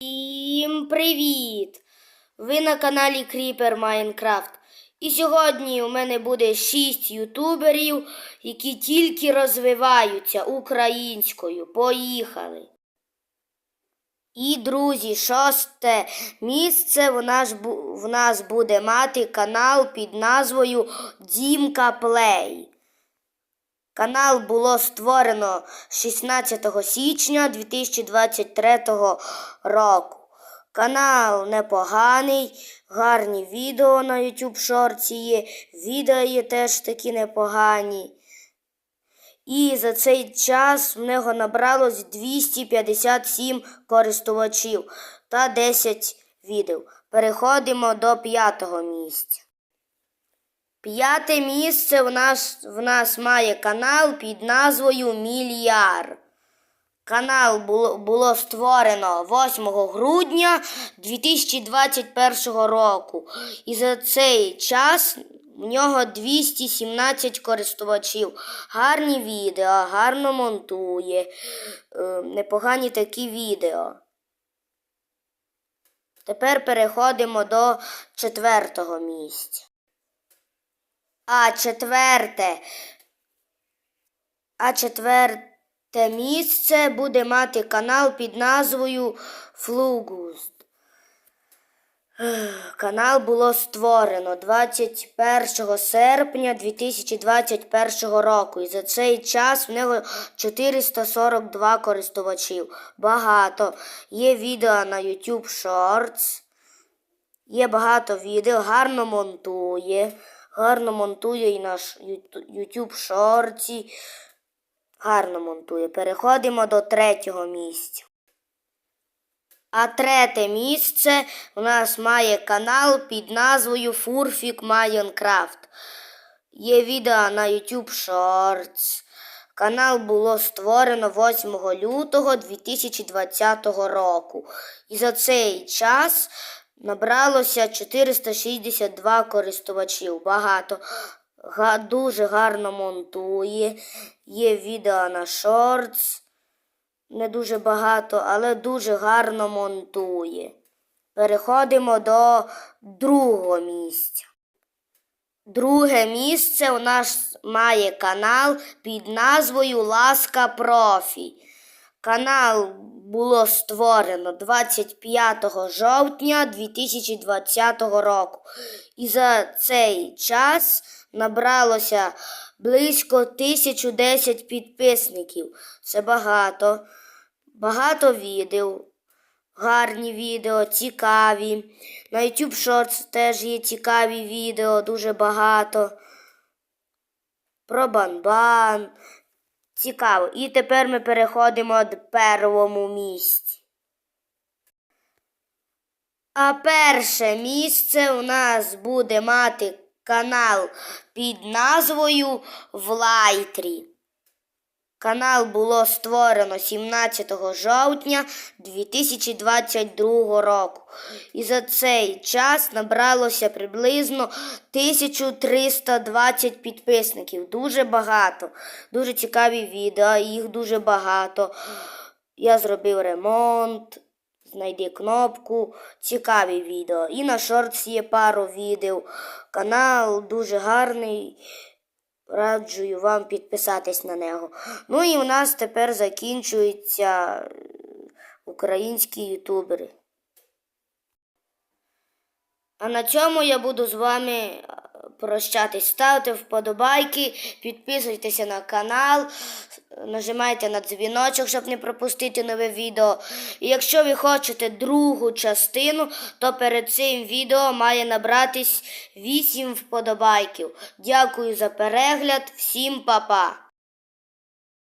Всім привіт! Ви на каналі Кріпер Майнкрафт. І сьогодні у мене буде 6 ютуберів, які тільки розвиваються українською. Поїхали! І, друзі, шосте місце в нас, в нас буде мати канал під назвою Дімка Плей. Канал було створено 16 січня 2023 року. Канал непоганий, гарні відео на YouTube Shorts є, відео є теж такі непогані. І за цей час в нього набралось 257 користувачів та 10 відео. Переходимо до п'ятого місця. П'яте місце в нас, в нас має канал під назвою Мільяр. Канал було, було створено 8 грудня 2021 року. І за цей час в нього 217 користувачів. Гарні відео, гарно монтує, е, непогані такі відео. Тепер переходимо до четвертого місця. А четверте. А четверте місце буде мати канал під назвою Флугуст. Канал було створено 21 серпня 2021 року. І за цей час в нього 442 користувачів. Багато. Є відео на YouTube Shorts. Є багато відео, гарно монтує. Гарно монтує і наш YouTube шорті. Гарно монтує. Переходимо до третього місця. А третє місце у нас має канал під назвою Фурфік Майнкрафт. Є відео на YouTube Shorts. Канал було створено 8 лютого 2020 року. І за цей час набралося 462 користувачів. Багато. Га- дуже гарно монтує. Є відео на Shorts. Не дуже багато, але дуже гарно монтує. Переходимо до другого місця. Друге місце у нас має канал під назвою Ласка Профі. Канал було створено 25 жовтня 2020 року. І за цей час набралося близько 1010 підписників. Це багато. Багато відео. Гарні відео, цікаві. На YouTube Shorts теж є цікаві відео, дуже багато. Про банбан. Цікаво. І тепер ми переходимо до першому місці. А перше місце у нас буде мати канал під назвою Влайтрі. Канал було створено 17 жовтня 2022 року. І за цей час набралося приблизно 1320 підписників. Дуже багато. Дуже цікаві відео, їх дуже багато. Я зробив ремонт. Знайди кнопку, цікаві відео. І на шортс є пару відео. Канал дуже гарний. Раджую вам підписатись на нього. Ну і у нас тепер закінчуються е, українські ютубери. А на цьому я буду з вами е, прощатись. Ставте вподобайки, підписуйтеся на канал, нажимайте на дзвіночок, щоб не пропустити нове відео. І якщо ви хочете другу частину, то перед цим відео має набратись 8 вподобайків. Дякую за перегляд, всім па-па!